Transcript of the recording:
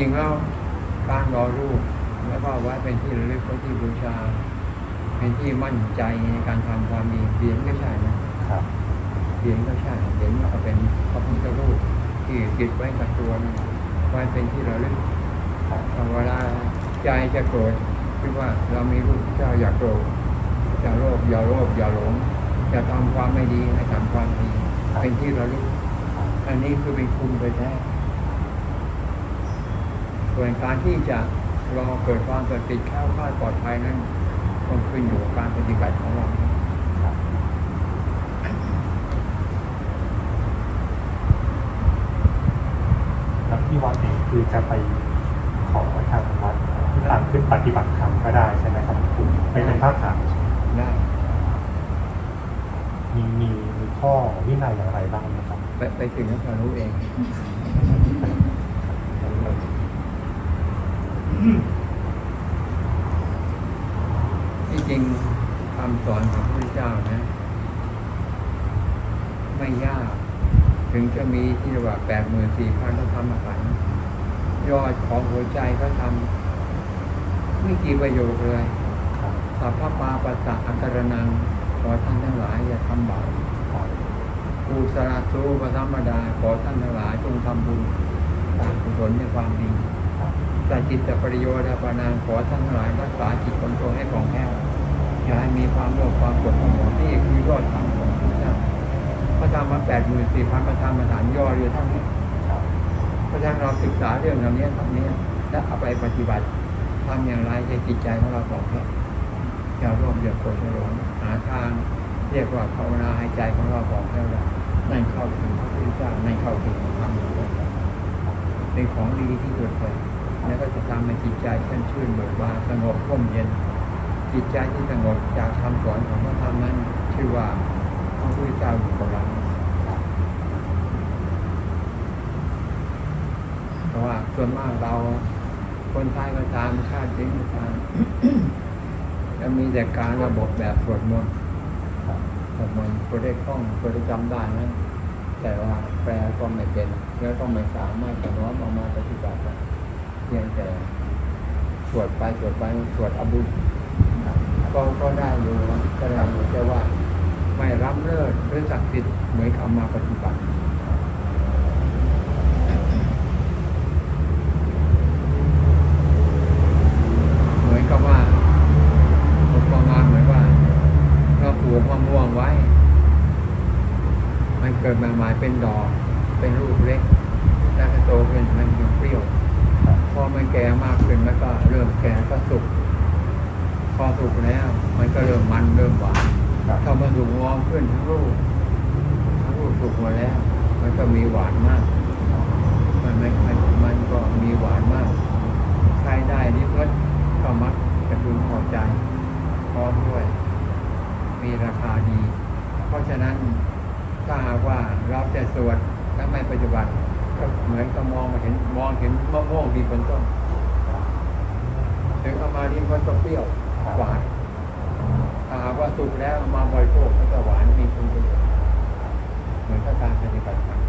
ริงๆแล้วการรอรูปแล้วก็ไว้เป็นที่ระลึกไว้ที่บูชา เป็นที่มั่นใจในการทำความดีเหรียญก็ใช่นะครับเหรียญก็ใช่เหรียญก็เป็นพระพุทธรูปที่ติดไว้กับตัวนะไว้เป็นที่ระลึกถ้าเวลาใจจะโกรธคิดว่าเรามีรูปพระเจ้าอย่าโกรธอย่าโลภอย่าโลภอย่าหลงอย่าทำความไม่ดีให้ทำความดี เป็นที่ระลึกอันนี้คือเป็นคุณโดยแท้ ส่วนการที่จะรอเกิดความเกิดติดแคล้วคลาดปลอดภัยนั้นต้องขึ้นอยู่กับการปฏิบัติของเราครับแล้วที่วัดนี้คือจะไปขอทางวัดทางขึ้นปฏิบัติธรรมก็ได้ใช่ไหมครับคุณไม่เป็นภาคขาวได้มีมีมีข้อวินัยอย่างไรบ้างนะครับ ไปไปถึงแล้วจะรู้เอง ที่จริงคำสอนของพระพุทธเจ้านะ ไม่ยาก ถึงจะมีที่เรียกว่าแปดหมื่นสี่พันธรรมขันธ์ยอดของหัวใจก็ทำไม่กี่ประโยคเลยสัพพปาปัสสะอันตรนังขอท่านทั้งหลายอย่าทำบาปครับกูสราสูปธรรมดาขอท่านทั้งหลายจงทำบุญตามกุศลในความดี สจิตประโยชน์ปานางขอท่านทั้งหลายรักษาจิตของตัวให้ผ่องแผ้วอย่าให้มีความโลภความโกรธความหลงนี่คือยอดธรรมของพระเจ้าพระธรรมมาแปดหมื่นสี่พันประธรรมาฐานย่อเรือเท่านี้พระฉะนั้นเราศึกษาเรื่องเหล่านี้เท่านี้และเอาไปปฏิบัติทำอย่างไรให้จิตใจของเราผ่องแผ้วอย่าโลภอย่าโกรธอย่าหาทางเรียกว่าภาวนาให้ใจของเราผ่องแผ้วได้นั่นเข้าถึงพระพุทธเจ้านั่นเข้าถึงธรรมของพระเจ้าเป็นของดีที่สุดเลย แล้วก็จะทำให้จิตใจชื่นชื่นเบิกบานสงบร่มเย็น จิตใจที่สงบจากคำสอนของพระธรรมนั้น ชื่อว่าพระพุทธเจ้าอยู่กับเราเพราะว่าส่วนมากเราคนไทยก็ตามชาติจีนก็ตามจะมีแต่การระบบแบบสวดมนต์สวดมนต์ก็ได้คล่องก็ได้จำได้นะแต่ว่าแปลก็ไม่เป็น แล้วก็ไม่สามารถจะน้อมเอามาปฏิบัติได้ เพียงแต่สวดไปสวดไปสวดอบุญก็ก็ได้อยู่นะก็ได้อยู่แต่ว่าไม่รับเลิศหรือศักดิ์สิทธิ์เหมือนเอามาปฏิบัติเหมือนกับว่าผมประมาณเหมือนว่าเราปลูกมะม่วงไว้ มันเกิดมาหม่เป็นดอก เป็นลูกเล็กแล้วก็โตขึ้นมันยังเปรี้ยว อมันแก่มากขึ้นแล้วก็เริ่มแก่ก็สุกพอสุกแล้ว มันก็เริ่มมันเริ่มหวานครับถ้ามันสุกงอมขึ้นทั้งลูกทั้งลูกสุกหมดแล้ว มันก็มีหวานมากมันไม่มันมันก็มีหวานมากใครได้นิพพก็มักจะพึงพอใจพร้อมด้วย มีราคาดี เพราะฉะนั้นถ้าหากว่าเราจะสวดและไม่ปฏิบัติ ก็เหมือนกับมองมาเห็นมองเห็นมะม่วงดีบนต้นถึงเอามาดีมันก็เปรี้ยวหวานถ้าหากว่าสุกแล้วมาบริโภคก็จะหวานมีคุณประโยชน์เหมือนกับการปฏิบัติธรรม